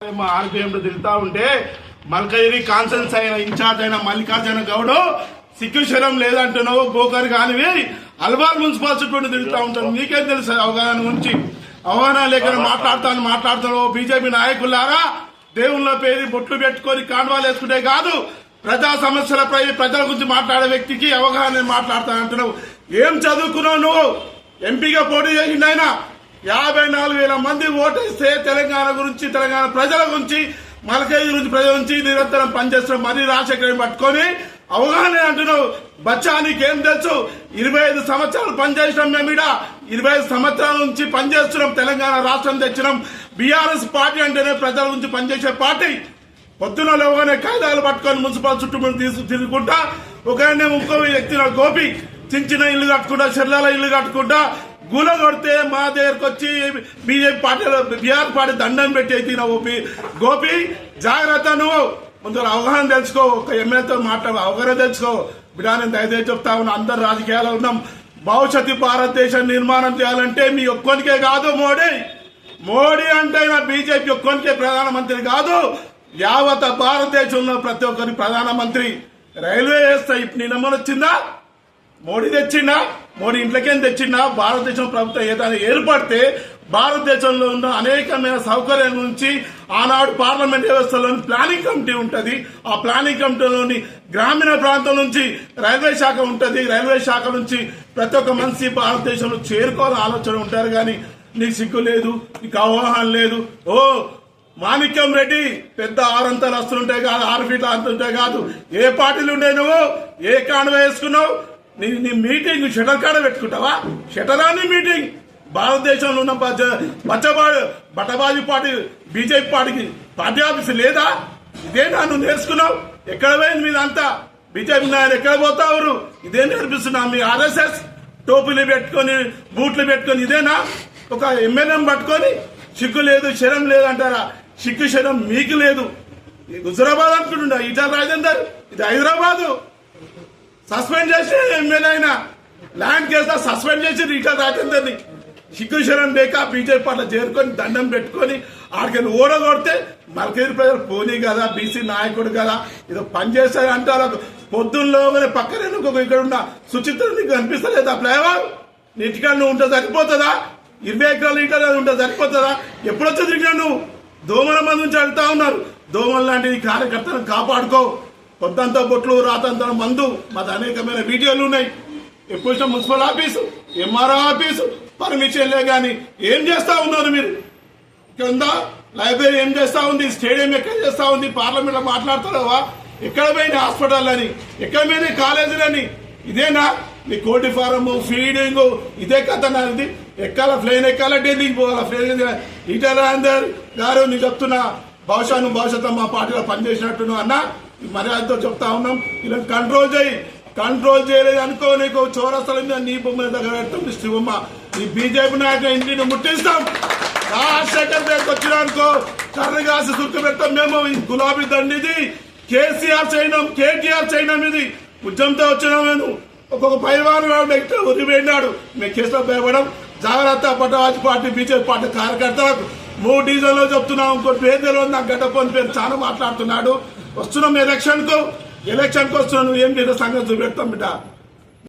మా ఆర్పిఎం తిరుగుతా ఉంటే మల్కగిరి కాన్సెన్స్ అయిన ఇన్ఛార్జ్ అయిన మల్లికార్జున గౌడ్ సిక్యుశరం లేదంటున్నావు గోకర్ కానివి అల్బార్ మున్సిపాలిటీ తిరుగుతా ఉంటాను నీకేం తెలుసు అవగాహన గురించి? అవగాహన లేక మాట్లాడతాను మాట్లాడుతున్నావు బీజేపీ నాయకులారా దేవుళ్ళ పేరు బొట్లు పెట్టుకొని కాండవాలు వేసుకుంటే కాదు ప్రజా సమస్యలపై ప్రజల గురించి మాట్లాడే వ్యక్తికి అవగాహన మాట్లాడతాను అంటున్నావు ఏం చదువుకున్నావు నువ్వు? ఎంపీగా పోటీ చేసిండు ఆయన. యాభై నాలుగు వేల మంది ఓటేస్తే తెలంగాణ గురించి తెలంగాణ ప్రజల గురించి మలకయ్య గురించి ప్రజల గురించి నిరంతరం పనిచేస్తున్న. మరీ రాజశేఖర్ పట్టుకొని అవగాహన అంటున్నావు. బచ్చా నీకేం తెలుసు? ఇరవై ఐదు సంవత్సరాలు పనిచేసినాం మేము ఇడ ఇరవై ఐదు సంవత్సరాల నుంచి పనిచేస్తున్నాం. తెలంగాణ రాష్ట్రం తెచ్చినాం. బీఆర్ఎస్ పార్టీ అంటేనే ప్రజల గురించి పనిచేసే పార్టీ. పొద్దున లేవగానే కాగితాలు పట్టుకొని మున్సిపల్ చుట్టూ తీసు తిరుగుకుంటా. ఒక ఇంకో వ్యక్తి గోపి. చిన్న చిన్న ఇల్లు కట్టుకుంటా చెర్లాల ఇల్లు కట్టుకుంటా. గుల కొడితే మా దగ్గరకు వచ్చి బీజేపీ పార్టీలో బీఆర్ పార్టీ దండం పెట్టి నా గోపి గోపి జాగ్రత్త నువ్వు. ముందు అవగాహన తెలుసుకో ఒక ఎమ్మెల్యేతో మాట్లాడు అవగాహన తెలుసుకో. బిడాని నేను దయచేసి చెప్తా ఉన్నా అందరు రాజకీయాల్లో ఉన్నాం. భవిష్యత్తు భారతదేశం నిర్మాణం చేయాలంటే మీ ఒక్కరికే కాదు మోడీ. మోడీ అంటే నా బీజేపీ ఒక్కరికే ప్రధానమంత్రి కాదు. యావత భారతదేశంలో ప్రతి ఒక్కరి ప్రధానమంత్రి. రైల్వే వ్యవస్థ ఇప్పుడు నిన్న వచ్చిందా? మోడీ తెచ్చిండా? మోడీ ఇంట్లోకేం తెచ్చిండా? భారతదేశం ప్రభుత్వం ఏదైనా ఏర్పడితే భారతదేశంలో ఉన్న అనేకమైన సౌకర్యాల నుంచి ఆనాడు పార్లమెంట్ వ్యవస్థలోని ప్లానింగ్ కమిటీ ఉంటుంది. ఆ ప్లానింగ్ కమిటీలోని గ్రామీణ ప్రాంతం నుంచి రైల్వే శాఖ ఉంటుంది. రైల్వే శాఖ నుంచి ప్రతి ఒక్క మనిషి భారతదేశంలో చేరుకోవాలని ఆలోచన ఉంటారు కానీ నీకు సిగ్గు లేదు నీకు అవగాహన లేదు. ఓ మాణిక్యం రెడ్డి పెద్ద ఆరంతలు వస్తుంటాయి కాదు ఆరు ఫీట్ల అంతుంటాయి కాదు. ఏ పార్టీలు ఉండే నువ్వు? ఏ కాండ వేసుకున్నావు? నీ నీ మీటింగ్ షటర్ కాడ పెట్టుకుంటావా? షటరాని మీటింగ్ భారతదేశంలో ఉన్న బచ్చ- బచ్చబాడు బట్టబాజీ పార్టీ బీజేపీ పార్టీకి పార్టీ ఆఫీస్ లేదా? ఇదేనా నువ్వు నేర్చుకున్నావు. ఎక్కడ పోయింది మీదంతా? బీజేపీ నాయన ఎక్కడ పోతావురు? ఇదే నేర్పిస్తున్నా మీ ఆర్ఎస్ఎస్. టోపీలు పెట్టుకొని బూట్లు పెట్టుకొని ఇదేనా? ఒక ఎమ్మెల్యేని పట్టుకొని సిగ్గు లేదు శరం లేదు అంటారా? సిగ్గు శరం మీకు లేదు. హుజరాబాద్ అనుకుంటున్నా ఇటా రాజేందర్ ఇది హైదరాబాదు. సస్పెండ్ చేసి ఎమ్మెల్యే అయినా ల్యాండ్ కేసు సస్పెండ్ చేసి ఈటల రాజేందర్ని సిగ్గు లేక బీజేపీ పట్ల చేరుకొని దండం పెట్టుకొని ఆడికెళ్ళి ఓడగొడితే మల్కేరి ప్రజలు పోనీ కదా బీసీ నాయకుడు కదా ఏదో పని చేస్తాడు అంటారు. పొద్దున్నలోనే పక్కనే ఇంకొక ఇక్కడ ఉన్న సుచిత్ర నీకు కనిపిస్తలేదా ఫ్లేవర్ నీటికాడ నువ్వు ఉంటే సరిపోతుందా? ఇరవై ఎకరాల లీటర్ ఉంటే సరిపోతుందా? ఎప్పుడొచ్చా తిరిగినా నువ్వు? దోమల మంది నుంచి అడుగుతా ఉన్నారు. దోమల లాంటి కార్యకర్తలను కాపాడుకో. పొద్దంతా బొట్లు రాతంతా మందు మాది అనేకమైన వీడియోలు ఉన్నాయి. ఎప్పుడు municipal office MRO office permission లే కానీ ఏం చేస్తా ఉన్నారు మీరు? కింద లైబ్రరీ ఏం చేస్తా ఉంది? స్టేడియం ఎక్కడ చేస్తా ఉంది? పార్లమెంట్లో మాట్లాడుతున్నావా? ఎక్కడ పోయిన హాస్పిటల్ అని? ఎక్కడ పోయిన కాలేజీలని ఇదేనా? నీ కోటి ఫారం ఫీడింగ్ ఇదే కథ నాది. ఎక్కాల ప్లేన్ ఎక్కాల ఢిల్లీకి పోవాలా? ప్లేన్ ఈటల గారు నేను చెప్తున్నా బహుశా నువ్వు భవిష్యత్తు మా పార్టీలో పనిచేసినట్టును అన్నా మర్యాదతో చెప్తా ఉన్నాం ఇలా కంట్రోల్ చేయి. కంట్రోల్ చేయలేదు అనుకో నీకు చౌరస్తల మీద నీ బొమ్మ దగ్గర పెడతాం నీ బొమ్మ బీజేపీ నాయకుల ఇంటిని ముట్టిస్తాం. రాజశేఖర్ దగ్గరికి వచ్చినానుకో కర్రగాసి సుక్కు పెడతాం మేము ఈ గులాబీ దండిది కేసీఆర్ చేయడం కేటీఆర్ చేయడం ఇది. ఉద్యమంతో వచ్చినాం నేను ఒక్కొక్క పైవారు వ్యక్తి ఉరిపోయినాడు మేము కేసులో భయపడం. జాగ్రత్త పట్టవాజీ పార్టీ బీజేపీ పార్టీ కార్యకర్తలకు. మూడు డీజల్లో చెప్తున్నాం ఇంకో పేరు తెలియదు నాకు గడ్డపోని పేరు చాలా మాట్లాడుతున్నాడు. వస్తున్నాం ఎలక్షన్కు. ఎలక్షన్ వస్తున్నాం. నువ్వు ఏం చేసే సంగతి చూపెడతాం బిడ్డ.